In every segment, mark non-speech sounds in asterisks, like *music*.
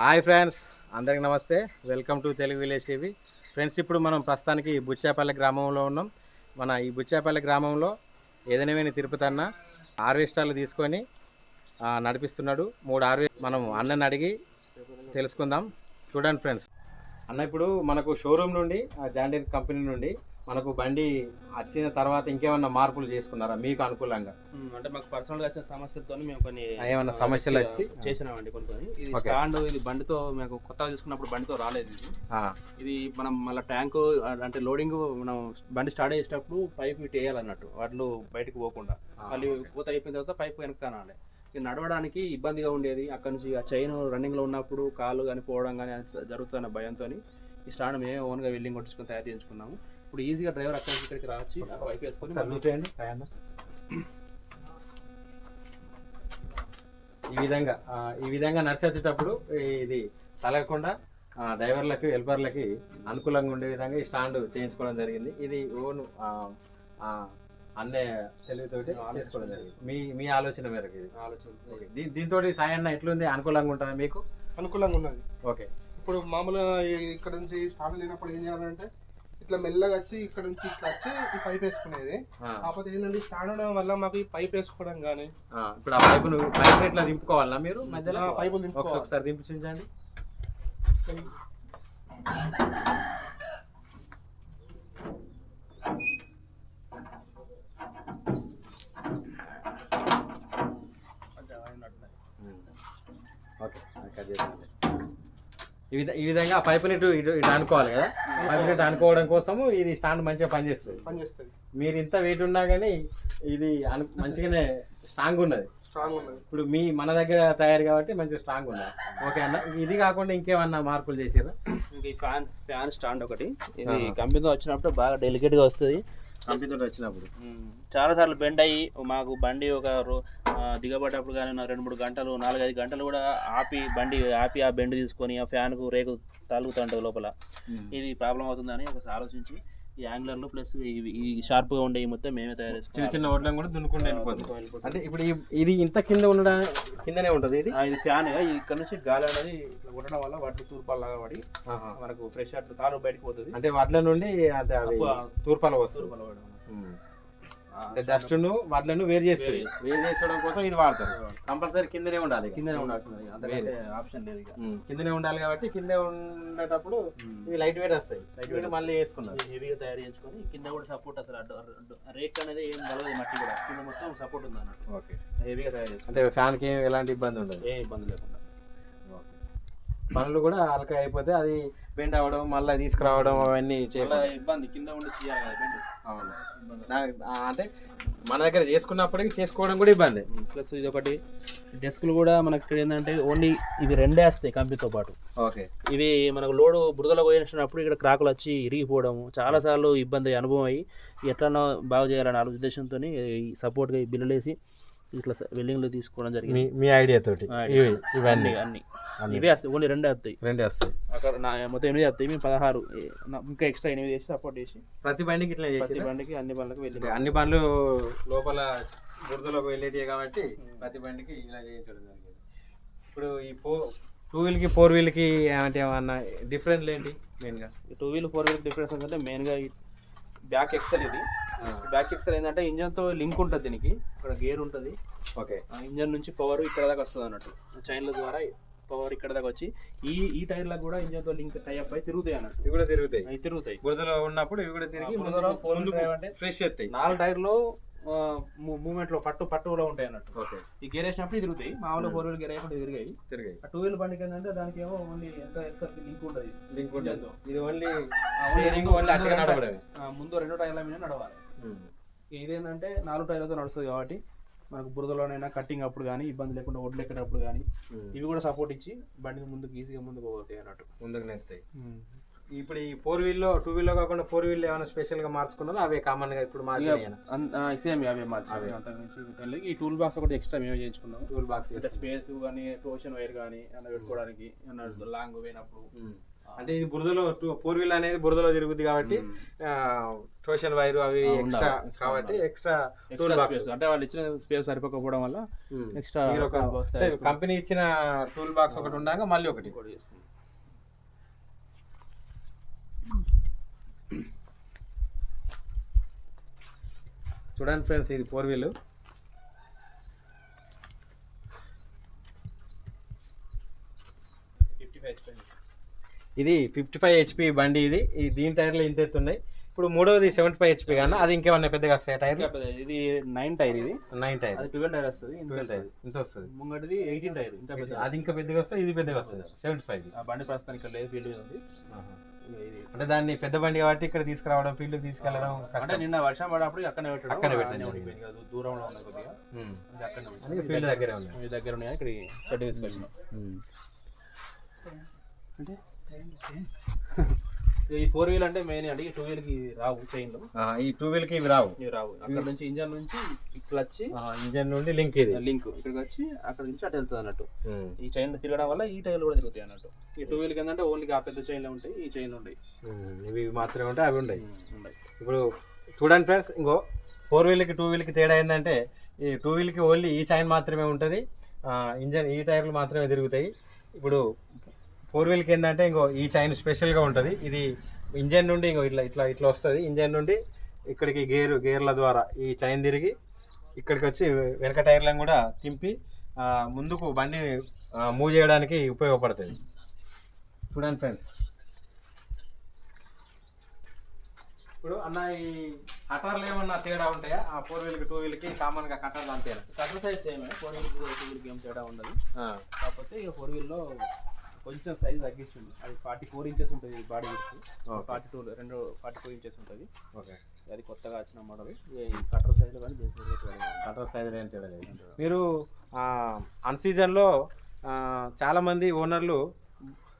Hi friends అందరికి నమస్తే. Welcome to Telugu village TV. Friends ఇప్పుడు మనం ప్రస్తుతానికి బుచ్చాపల్లె గ్రామంలో ఉన్నాం. మన ఈ బుచ్చాపల్లె గ్రామంలో ఏదైనా తిరుపతి అన్న హార్వెస్టర్లు తీసుకొని నడిపిస్తున్నాడు. మూడు హార్వెస్ట్ మనం అన్నని అడిగి తెలుసుకుందాం. చూడండి ఫ్రెండ్స్. అన్న ఇప్పుడు మనకు షోరూమ్ నుండి జాండీర్ కంపెనీ నుండి మనకు బండి వచ్చిన తర్వాత ఇంకేమన్నా మార్పులు చేసుకున్నారా? మీకు అనుకూలంగా? అంటే మాకు పర్సనల్గా వచ్చిన సమస్యలతో మేము కొన్ని ఏమన్నా సమస్యలు వచ్చి చేసినామండి కొన్ని కొన్ని. ఇది. స్టాండ్ ఇది బండితో మేము కొత్తగా తీసుకున్నప్పుడు బండితో రాలేదు ఇది. ఇది మనం మళ్ళీ ట్యాంకు అంటే లోడింగ్ మనం బండి స్టార్ట్ చేసేటప్పుడు పైప్ ఇటు వేయాలన్నట్టు వాటిలో బయటకు పోకుండా. మళ్ళీ పూత అయిపోయిన తర్వాత పైప్ వెనక్కి కానాలి ఇది నడవడానికి ఇబ్బందిగా ఉండేది. అక్కడ నుంచి ఆ చైన్ రన్నింగ్లో ఉన్నప్పుడు కాలు కానీ పోవడం కానీ జరుగుతున్న భయంతో ఈ స్టాండ్ మేమే ఓన్గా వెల్డింగ్ కొట్టించుకొని తయారు చేయించుకున్నాము. ఇప్పుడు ఈజీగా డ్రైవర్ అక్కడి ఇక్కడికి రావచ్చు. పైప్ వేసుకొని ఈ విధంగా ఈ విధంగా నడిచేటప్పుడు ఇది తలగకుండా డ్రైవర్లకి హెల్పర్లకి అనుకూలంగా ఉండే విధంగా ఈ స్టాండ్ చేయించుకోవడం జరిగింది. ఇది ఓన్ అన్నే తెలివితోటి చేసుకోవడం జరిగింది. మీ మీ ఆలోచన మేరకు ఇది. ఆలోచన. దీంతో సాయన్న ఎట్లుంది? అనుకూలంగా ఉంటుందా మీకు? అనుకూలంగా ఉన్నది. ఓకే. ఇప్పుడు మామూలుగా ఇక్కడ నుంచి స్టార్ట్ లేనప్పుడు ఏం చేయాలంటే ఇట్లా మెల్లగా వచ్చి ఇక్కడ నుంచి ఇట్లా వచ్చి ఈ పైప్ వేసుకునేది. కాకపోతే ఏంటంటే స్టాండ్ ఉండడం వల్ల మాకు ఈ పైప్ వేసుకోవడం కానీ ఆ, ఇప్పుడు ఆ పైపును పైపు ఇట్లా దింపుకోవాలా మీరు మధ్యలో? ఆ, పైపులు ఒకసారి దింపుకోవాలి. ఒకసారి దింపి చూపించండి ఓకే కట్ చేద్దాంలే. ఈ విధ ఈ విధంగా ఆ పైపుని ఇటు ఇటు ఇటు అనుకోవాలి కదా? పైపుని ఇటు అనుకోవడం కోసము ఇది స్టాండ్ మంచిగా పనిచేస్తుంది. పనిచేస్తుంది. మీరు ఇంత వెయిట్ ఉన్నా కానీ ఇది అను మంచిగానే స్ట్రాంగ్ ఉన్నది. స్ట్రాంగ్ ఉన్నది. ఇప్పుడు మీ మన దగ్గర తయారు కాబట్టి మంచిగా స్ట్రాంగ్ ఉన్నది. ఓకే అన్న ఇది కాకుండా ఇంకేమన్నా మార్పులు చేసారా ఇంకా ఈ ఫ్యాన్ ఫ్యాన్ స్టాండ్ ఒకటి. ఇది. కంపెనీతో వచ్చినప్పుడు బాగా డెలికేట్గా వస్తుంది. కంపెనీతో వచ్చినప్పుడు. చాలా సార్లు బెండ్ అయ్యి మాకు బండి ఒక దిగబడ్డప్పుడు కానీ రెండు మూడు గంటలు నాలుగైదు గంటలు కూడా ఆపి బండి ఆపి ఆ బెండ్ తీసుకొని ఆ ఫ్యాన్కు రేకు తగులుతుంటుంది లోపల ఇది ప్రాబ్లం అవుతుందని ఒకసారి ఆలోచించి ఈ యాంగులర్లు ప్లస్ ఈ షార్ప్గా ఉండే ఈ మొత్తం మేమే తయారు చిన్న చేసుకున్నాం. చిన్న ఓట్లను కూడా దున్నుకుంటూ వెళ్ళిపోతుంది అంటే ఇప్పుడు ఇది ఇంత కింద ఉండడం కిందనే ఉంటుంది ఇది? ఇది ఫ్యాన్. ఇక్కడ నుంచి గాలి అనేది ఉండడం వల్ల వాటి తూర్పాలాగా పడి ఆహా. మనకు ఫ్రెష్ అట్లా కాలు బయటకు పోతుంది. అంటే వడ్ల నుండి తూర్పాల వస్తుంది తూర్పాల పడడం. డస్ట్ను వడ్లను వేరు చేస్తుంది వేరు చేసడం కోసం ఇది వాడతారు. కంపల్సరీ కిందనే ఉండాలి. కిందనే ఉండాల్సింది ఆప్షన్ లేదు. కిందనే ఉండాలి కాబట్టి కింద ఉండేటప్పుడు ఇవి లైట్ వెయిట్ వస్తాయి. లైట్ వెయిట్ మళ్ళీ వేసుకున్నారు. హెవీగా తయారు చేసుకొని కింద కూడా సపోర్ట్ అసలు రేక్ అనేది ఏం కలవదు మట్టి కూడా. కింద మొత్తం సపోర్ట్ ఉంది అన్నట్టు. ఓకే. హెవీగా తయారు చేసుకుంటాం అంటే ఫ్యాన్కి ఎలాంటి ఇబ్బంది ఉండదు. ఏ ఇబ్బంది లేకుండా. పనులు కూడా అలక అయిపోతే అది బెండ్ అవ్వడం మళ్ళీ తీసుకురావడం అవన్నీ చేయాలి ఇబ్బంది కింద ఉండి చేయాలి. అవును. అంటే మన దగ్గర చేసుకున్నప్పటికీ చేసుకోవడం కూడా ఇబ్బంది. ప్లస్ ఇది ఒకటి డెస్క్లు కూడా మనకి ఇక్కడ ఏంటంటే ఓన్లీ ఇవి రెండే వస్తాయి కంపెనీతో పాటు. ఓకే. ఇవి మనకు లోడ్ బురదలో పోయినప్పుడు ఇక్కడ క్రాకులు వచ్చి ఇరిగిపోవడము చాలా సార్లు ఇబ్బంది అనుభవం అయ్యి ఎట్లనో బాగు చేయాలనే ఆలోచన ఉద్దేశంతో సపోర్ట్గా ఈ బిల్లులు వేసి ఇట్లా వెల్డింగ్లు తీసుకోవడం జరిగింది. మీ ఐడియా తోటి. ఇవన్నీ. అన్ని. ఇవే వస్తాయి. ఓన్లీ రెండే వస్తాయి. రెండే వస్తాయి. అక్కడ నా మొత్తం ఎనిమిది వస్తాయి. మేము పదహారు ఇంకా ఎక్స్ట్రా ఎనిమిది వేసి సపోర్ట్ చేసి ప్రతి బండికి ఇట్లా ప్రతి చేసి బండికి అన్ని బండ్లకు వెళ్ళి అన్ని బండ్లు లోపల బురదలోకి వెళ్ళేటివి కాబట్టి ప్రతి బండికి ఇలా చేయించడం జరిగింది. ఇప్పుడు ఈ ఫో టూ వీల్కి ఫోర్ వీల్కి ఏమంటే ఏమన్నా డిఫరెన్స్ ఏంటి మెయిన్గా two wheel four wheel difference అంటే మెయిన్గా బ్యాక్ ఎక్సెల్ ఇది. బ్యాక్ ఎక్సెల్ ఏంటంటే ఇంజన్తో లింక్ ఉంటుంది దీనికి. ఇక్కడ గేర్ ఉంటుంది. ఓకే. ఆ ఇంజన్ నుంచి పవర్ ఇక్కడ దాకా వస్తుంది అన్నట్టు. చైన్ల ద్వారా పవర్ ఇక్కడ దాకా వచ్చి ఈ ఈ టైర్లకు కూడా ఇంజన్తో లింక్ టైప్ అయి తిరుగుతాయి అన్నట్టు. ఇవి కూడా తిరుగుతాయి. తిరుగుతాయి. బురదలో ఉన్నప్పుడు ఇవి కూడా తిరిగి బురదలో అంటే ఫ్రెష్ ఎత్తాయి. నాలుగు టైర్లు మూమెంట్లో పట్టు పట్టులో ఉంటాయి అన్నట్టు. ఓకే. ఈ గేర్ వేసినప్పుడు తిరుగుతాయి. మామూలు ఫోర్ వీల్ గేర్ వేయకుండా తిరిగాయి. తిరిగాయి. ఆ టూ వీల్ బండికి ఏంటంటే దానికి ఏమో ఓన్లీ ఎంత ఎక్సెల్ లింక్ ఉంటుంది. లింక్ ఉంటుంది. ఇది ఓన్లీ అట్లా ముందు రెండు టైర్ల మీద నడవాలి. ఇదేంటంటే నాలుగు టైర్లతో నడుస్తుంది కాబట్టి మనకు బురదలోనైనా కట్టింగ్ అప్పుడు కానీ ఇబ్బంది లేకుండా ఒడ్లు ఎక్కేటప్పుడు కానీ ఇవి కూడా సపోర్ట్ ఇచ్చి బండిని ముందుకు ఈజీగా ముందుకు పోతాయి అన్నట్టు. ముందుకు నెత్తాయి. ఇప్పుడు ఈ ఫోర్ వీల్లో టూ వీల్లో కాకుండా ఫోర్ వీల్ ఏమైనా స్పెషల్గా మార్చుకున్నారో అవే కామన్గా ఇప్పుడు మార్చి సేమ్ అవే మార్చి. ఈ టూల్ బాక్స్ ఒకటి ఎక్స్ట్రా మేమే చేయించుకున్నాం. టూల్ బాక్స్ అంటే స్పేస్ కానీ టోషన్ వైర్ కానీ అన్న పెట్టుకోవడానికి లాంగ్ పోయినప్పుడు. అంటే ఇది బురదలో ఫోర్ వీల్ అనేది బురదలో తిరుగుద్ది కాబట్టి ట్యూషన్ వైర్ అవి ఎక్స్ట్రా. కాబట్టి ఎక్స్ట్రా టూల్ బాక్స్ అంటే వాళ్ళు ఇచ్చిన స్పేస్ సరిపోకపోవడం వల్ల ఎక్స్ట్రా కంపెనీ ఇచ్చిన టూల్ బాక్స్ ఒకటి ఉండగా మళ్ళీ ఒకటి. చూడండి ఫ్రెండ్స్ ఇది ఫోర్ వీల్. ఇది ఫిఫ్టీ ఫైవ్ హెచ్పి బండి ఇది. దీని టైర్లు ఇంత ఎత్తున్నాయి ఇప్పుడు మూడవది సెవెంటీ ఫైవ్ హెచ్పి కన్నా అది ఇంకేమన్నా పెద్దగా వస్తాయి టైర్ ఇది నైన్ టైర్ ఇది. Nine tyre. అది ట్వెల్వ్ టైర్ వస్తుంది ట్వెల్వ్ టైర్. వస్తుంది. ఇంత వస్తుంది. ముంగటిది ఎయిటీన్ టైర్ అది ఇంకా పెద్దగా వస్తుంది ఇది పెద్దగా వస్తుంది. సెవెంటీ ఫైవ్ ఆ బండి ప్రస్తుతానికి ఇక్కడ లేదు ఫీల్డ్ ఉంది. అంటే దాన్ని పెద్ద బండి కాబట్టి ఇక్కడ తీసుకురావడం ఫీల్డ్ తీసుకెళ్ళడం అంటే. నిన్న వర్షం పడప్పుడు అక్కడనే పెట్టడం. ఉండిపోయింది కదా, దూరంలో ఉన్నాయి కొద్దిగా. ఫీల్డ్ దగ్గరే ఉంది. మీ దగ్గర ఉన్నాయి? ఇక్కడ షెడ్ తీసుకొచ్చినాం. అంటే *laughs* ఈ ఫోర్ వీల్ అంటే మెయిన్ అంటే ఈ టూ వీల్కి రావు చైన్లు ఈ టూ వీల్కి ఇవి రావు. ఇవి రావు. అక్కడ నుంచి ఇంజన్ నుంచి ఇట్లా వచ్చి ఇంజన్ నుండి లింక్ ఇది. లింక్ ఇక్కడికి వచ్చి అక్కడ నుంచి అటు వెళ్తుంది అన్నట్టు. ఈ చైన్ తిరగడం వల్ల ఈ టైర్లు కూడా తిరుగుతాయి అన్నట్టు. ఈ టూ వీల్కి ఏంటంటే ఓన్లీ ఆ పెద్ద చైన్లు ఉంటాయి ఈ చైన్ ఉంటాయి. ఇవి మాత్రమే ఉంటాయి అవి ఉన్నాయి ఉన్నాయి ఇప్పుడు చూడండి ఫ్రెండ్స్ ఇంకో ఫోర్ వీల్కి టూ వీల్కి తేడా ఏంటంటే ఈ టూ వీల్కి ఓన్లీ ఈ చైన్ మాత్రమే ఉంటుంది. ఇంజన్ ఈ టైర్లు మాత్రమే తిరుగుతాయి. ఇప్పుడు ఫోర్ వీల్కి ఏంటంటే ఇంకో ఈ చైన్ స్పెషల్గా ఉంటుంది. ఇది ఇంజన్ నుండి ఇంకో ఇట్లా ఇట్లా ఇట్లా వస్తుంది. ఇంజన్ నుండి ఇక్కడికి గేర్ గేర్ల ద్వారా ఈ చైన్ తిరిగి ఇక్కడికి వచ్చి వెనక టైర్లను కూడా తింపి ముందుకు బండి మూవ్ చేయడానికి ఉపయోగపడుతుంది. చూడండి ఫ్రెండ్స్. ఇప్పుడు అన్న ఈ కటర్లు ఏమన్నా తేడా ఉంటాయా? ఆ ఫోర్ వీల్కి టూ వీల్కి కామన్గా కటర్లు అంతేనా? Cutter size same. Four wheel two వీల్కి ఏం తేడా ఉండదు. కాకపోతే ఇక ఫోర్ వీల్లో కొంచెం సైజ్ తగ్గించింది అది ఫార్టీ ఫోర్ ఇంచెస్ ఉంటుంది బాడీ Okay. ఫార్టీ టూ రెండు ఫార్టీ ఫోర్ ఇంచెస్ ఉంటుంది. ఓకే అది కొత్తగా వచ్చిన మోడల్ కటర్ సైజ్లో కానీ కటర్ సైజ్ ఏం తేడా లేదు మీరు అన్ సీజన్లో చాలామంది ఓనర్లు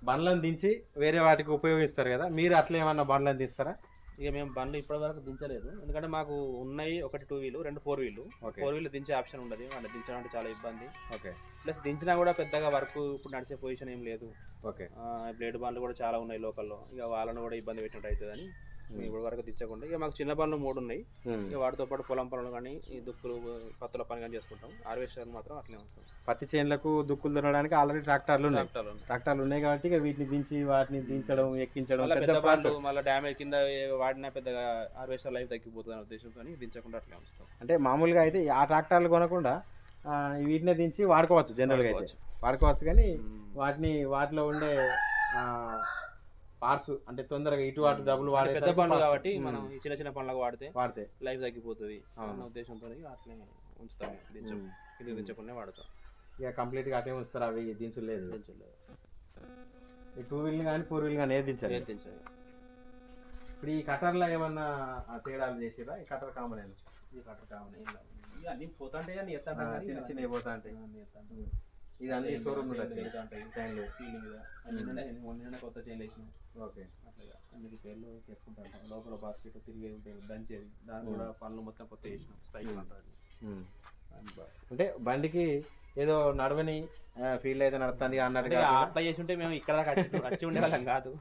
బండ్లను దించి వేరే వాటికి ఉపయోగిస్తారు కదా. మీరు అట్లా ఏమన్నా బండ్లను తీస్తారా ఇక మేము బండ్లు ఇప్పటి వరకు దించలేదు. ఎందుకంటే మాకు ఉన్నాయి ఒకటి టూ వీలు రెండు ఫోర్ వీలు ఫోర్ వీల్ దించే ఆప్షన్ ఉండదు. అంటే దించడం అంటే చాలా ఇబ్బంది. ఓకే. ప్లస్ దించినా కూడా పెద్దగా వర్క్ ఇప్పుడు నడిచే పొజిషన్ ఏం లేదు. ఓకే. బ్లేడ్ బండ్లు కూడా చాలా ఉన్నాయి లోకల్లో. ఇక వాళ్ళని కూడా ఇబ్బంది పెట్టినట్టు అవుతుందని మేము. ఇప్పటి వరకు దించకుండా ఇక మాకు చిన్న బండ్లు మూడు ఉన్నాయి. ఇక వాటితో పాటు పొలం పనులు కానీ ఈ దుక్కులు పత్తుల పని కానీ చేసుకుంటాం. హార్వెస్టర్ మాత్రం అట్లే ఉంటాం. పత్తి చేనులకు దుక్కులు తినడానికి ఆల్రెడీ ట్రాక్టర్లు ఉన్నాయి. ట్రాక్టర్లు ఉన్నాయి. ట్రాక్టర్లు ఉన్నాయి కాబట్టి ఇక వీటిని దించి వాటిని దించడం ఎక్కించడం పెద్ద ప్రాసెస్ మళ్ళీ డ్యామేజ్ కింద వాడినా పెద్దగా హార్వెస్టర్ లైఫ్ తగ్గిపోతుంది ఉద్దేశంతో దించకుండా అట్లే ఉంచుతాం. అంటే మామూలుగా అయితే ఆ ట్రాక్టర్లు కొనకుండా వీటినే దించి వాడుకోవచ్చు జనరల్గా అయితే. వాడుకోవచ్చు. కానీ వాటిని వాటిలో ఉండే పార్ట్స్ అంటే తొందరగా ఇటు అటు డబ్బులు వాడే పెద్ద parts. కాబట్టి. మనం ఈ చిన్న చిన్న పనులకు వాడితే వాడితే. లైఫ్ తగ్గిపోతుంది. అన్న ఉద్దేశంతో అట్లే ఉంచుతాం. దించం. ఇది దించకుండా వాడతాం. ఇక కంప్లీట్గా అటే ఉంచుతారు అవి? దించులు లేదు. దించలేదు ఈ టూ వీల్ కానీ ఫోర్ వీల్ కానీ ఏది దించాలి ఏది దించలేదు. ఇప్పుడు ఈ కటర్లో ఏమన్నా ఆ, తేడాలు చేసిరా? ఈ కటర్ కామన్ ఈ కట్టర్ కావాలి ఏం లేదు. ఇక అన్ని పోతాంటే చిన్న చిన్న పోతా. ఇది అన్ని షోరూమ్ చైన్లు ఉంటాయి. ఎత్తాంటాయి. చైన్లు ఫీలింగ్గా. అన్ని నిన్న- కొత్త చైన్లు వేసినాం. ఓకే. అట్లా అన్ని పేర్లు చేసుకుంటా. ఉంటాం లోపల బాస్కెట్ తిరిగి ఉంటాయి దంచేది దాని కూడా పనులు మొత్తం కొత్త వేసినాం స్ట్రైక్ అంటారు ఉమ్. దాని బా- అంటే బండికి ఏదో నడవని ఫీల్ అయితే నడుస్తుంది అన్నట్టు అంటే కాకుండా, అట్లా చేసి ఉంటే మేము ఇక్కడ వచ్చి- వచ్చి ఉండే వాళ్ళం కాదు.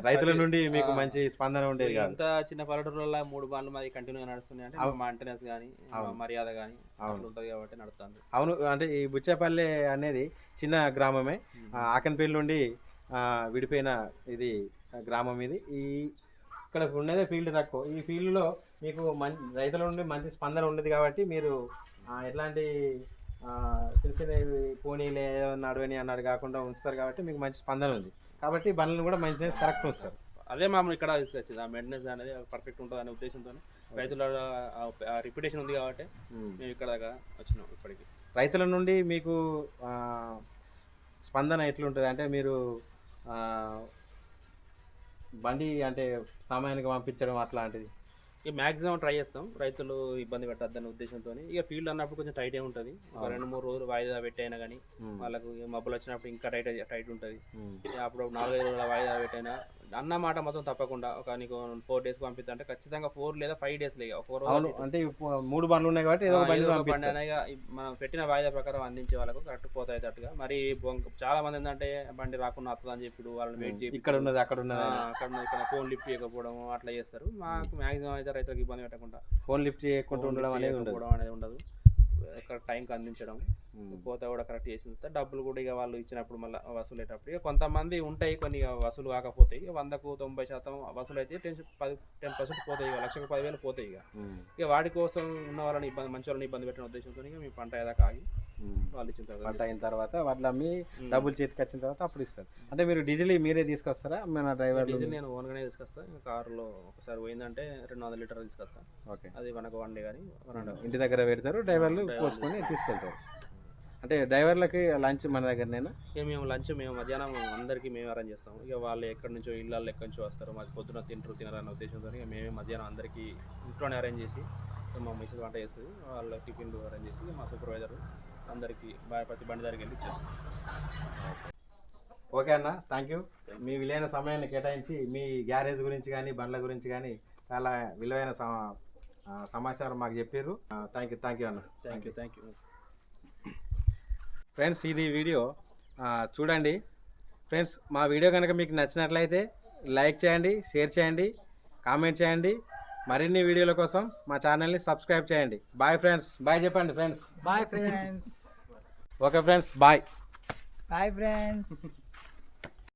రైతుల నుండి మీకు. మంచి స్పందన ఉండేది కాదు. ఇంత చిన్న పల్లెటూరులో మూడు బాన్లు మాది కంటిన్యూగా నడుస్తున్నాయి. అంటే. మెయింటెనెన్స్ కానీ. మర్యాద కానీ ఉంటుంది కాబట్టి నడుస్తుంది. అవును అంటే ఈ బుచ్చేపల్లి అనేది చిన్న గ్రామమే. ఆకన్పల్లి నుండి విడిపోయిన ఇది గ్రామం ఇది. ఈ ఇక్కడ ఉన్నదే ఫీల్డ్ తక్కువ. ఈ ఫీల్డ్లో మీకు మంచి రైతుల నుండి మంచి స్పందన ఉండదు కాబట్టి మీరు ఎట్లాంటి చిన్న చిన్న పోనీలే ఏదో నడవని అన్నాడు కాకుండా ఉంచుతారు కాబట్టి మీకు మంచి స్పందన ఉంది. కాబట్టి బండ్లను కూడా మెయింటెనెన్స్ కరెక్ట్ ఉంచుతారు. అదే మామూలు ఇక్కడ తీసుకొచ్చింది. ఆ మెయింటెనెన్స్ అనేది పర్ఫెక్ట్ ఉంటుంది అనే ఉద్దేశంతో రైతుల రిప్యుటేషన్ ఉంది కాబట్టి మేము. ఇక్కడ దాకా వచ్చినాం ఇప్పటికి. రైతుల నుండి మీకు స్పందన ఎట్లుంటుంది? అంటే మీరు బండి అంటే సమయానికి పంపించడం అట్లాంటిది. ఇక మాక్సిమం ట్రై చేస్తాం. రైతులు ఇబ్బంది పెట్టద్దనే ఉద్దేశంతో ఇక ఫీల్డ్ అన్నప్పుడు కొంచెం టైటే ఉంటుంది. ఒక రెండు మూడు రోజులు వాయిదా పెట్టైనా కానీ వాళ్ళకు మబ్బులు వచ్చినప్పుడు ఇంకా టైట్ టైట్ ఉంటుంది. అప్పుడు నాలుగైదు రోజుల వాయిదా పెట్టైనా అన్న మాట మొత్తం తప్పకుండా ఒక నీకు ఫోర్ డేస్ పంపిస్తా అంటే ఖచ్చితంగా ఫోర్ లేదా ఫైవ్ డేస్ లేక ఫోర్ అవును. అంటే మూడు బండ్లు ఉన్నాయి కాబట్టి ఒక మనం పెట్టిన వాయిదా ప్రకారం అందించే వాళ్ళకు కరెక్ట్ పోతాయితట్టుగా మరి బొంక- చాలా మంది ఏంటంటే బండి రాకుండా వస్తుంది అని చెప్పి వాళ్ళని వెయిట్ చేసి ఇక్కడ ఉన్నది అక్కడ ఉన్నది. అక్కడ ఇక్కడ ఫోన్ లిఫ్ట్ చేయకపోవడం అట్లా చేస్తారు. మాకు మాక్సిమం అయితే రైతులకు ఇబ్బంది పెట్టకుండా ఫోన్ లిఫ్ట్ చేయకుండా ఉండడం అనేది ఉండదు. చేయకపోవడం అనేది ఉండదు. కరెక్ట్ టైంకి అందించడం. పోతే కూడా కరెక్ట్ చేసిన తర్వాత డబ్బులు కూడా ఇక వాళ్ళు ఇచ్చినప్పుడు మళ్ళీ వసూలేటప్పుడు. ఇక కొంతమంది ఉంటాయి కొన్ని వసూలు కాకపోతాయి ఇక వందకు తొంభై శాతం వసూలు అయితే టెన్ పది టెన్ పర్సెంట్ పోతాయి ఇక లక్షకు పదివేలు పోతాయి ఇక. ఇక వాటి కోసం ఉన్న వాళ్ళని ఇబ్బంది మంచి వాళ్ళని ఇబ్బంది పెట్టిన ఉద్దేశంతో ఇక మీ పంట ఏదాకా ఆగి వాళ్ళు ఇచ్చిన తర్వాత పంట అయిన తర్వాత వాటిలో అమ్మి. డబ్బులు చేతికి వచ్చిన తర్వాత అప్పుడు ఇస్తారు. అంటే మీరు డీజిల్ మీరే తీసుకొస్తారా? మన డ్రైవర్ డీజిల్ నేను ఓన్గానే తీసుకొస్తా. ఇంకా కారులో ఒకసారి పోయిందంటే రెండు వందల లీటర్ తీసుకొస్తా. ఓకే. అది మనకు వన్ డే కానీ ఇంటి దగ్గర పెడతారు డ్రైవర్లు. పోసుకొని తీసుకెళ్తారు. అంటే డ్రైవర్లకి లంచ్ మన దగ్గరనేనా? ఇక మేము లంచ్ మేము మధ్యాహ్నం అందరికీ మేము అరేంజ్ చేస్తాం. ఇక వాళ్ళు ఎక్కడి నుంచో ఇళ్ళల్లో ఎక్కడి నుంచో వస్తారు. మాకు పొద్దున తింటారు తినరన్న ఉద్దేశంతో ఇక మేమే మధ్యాహ్నం అందరికీ ఇంట్లోనే అరేంజ్ చేసి మా మిషన్ వంట చేస్తుంది. వాళ్ళ టిఫిన్లు అరేంజ్ చేసి మా సూపర్వైజర్ అందరికీ ప్రతి బండి దగ్గరికి వెళ్ళి ఇచ్చేస్తాం. ఓకే. అన్న థ్యాంక్ యూ మీ విలువైన సమయాన్ని కేటాయించి మీ గ్యారేజ్ గురించి కానీ బండ్ల గురించి కానీ చాలా విలువైన సమాచారం మాకు చెప్పారు. థ్యాంక్ యూ థ్యాంక్ యూ అన్న. Thank you thank you friends ఇది వీడియో చూడండి. ఫ్రెండ్స్ మా వీడియో కనుక మీకు నచ్చినట్లయితే లైక్ చేయండి షేర్ చేయండి కామెంట్ చేయండి. మరిన్ని వీడియోల కోసం మా ఛానల్ని సబ్స్క్రైబ్ చేయండి. బాయ్ ఫ్రెండ్స్ బాయ్ చెప్పండి friends bye friends okay friends bye bye friends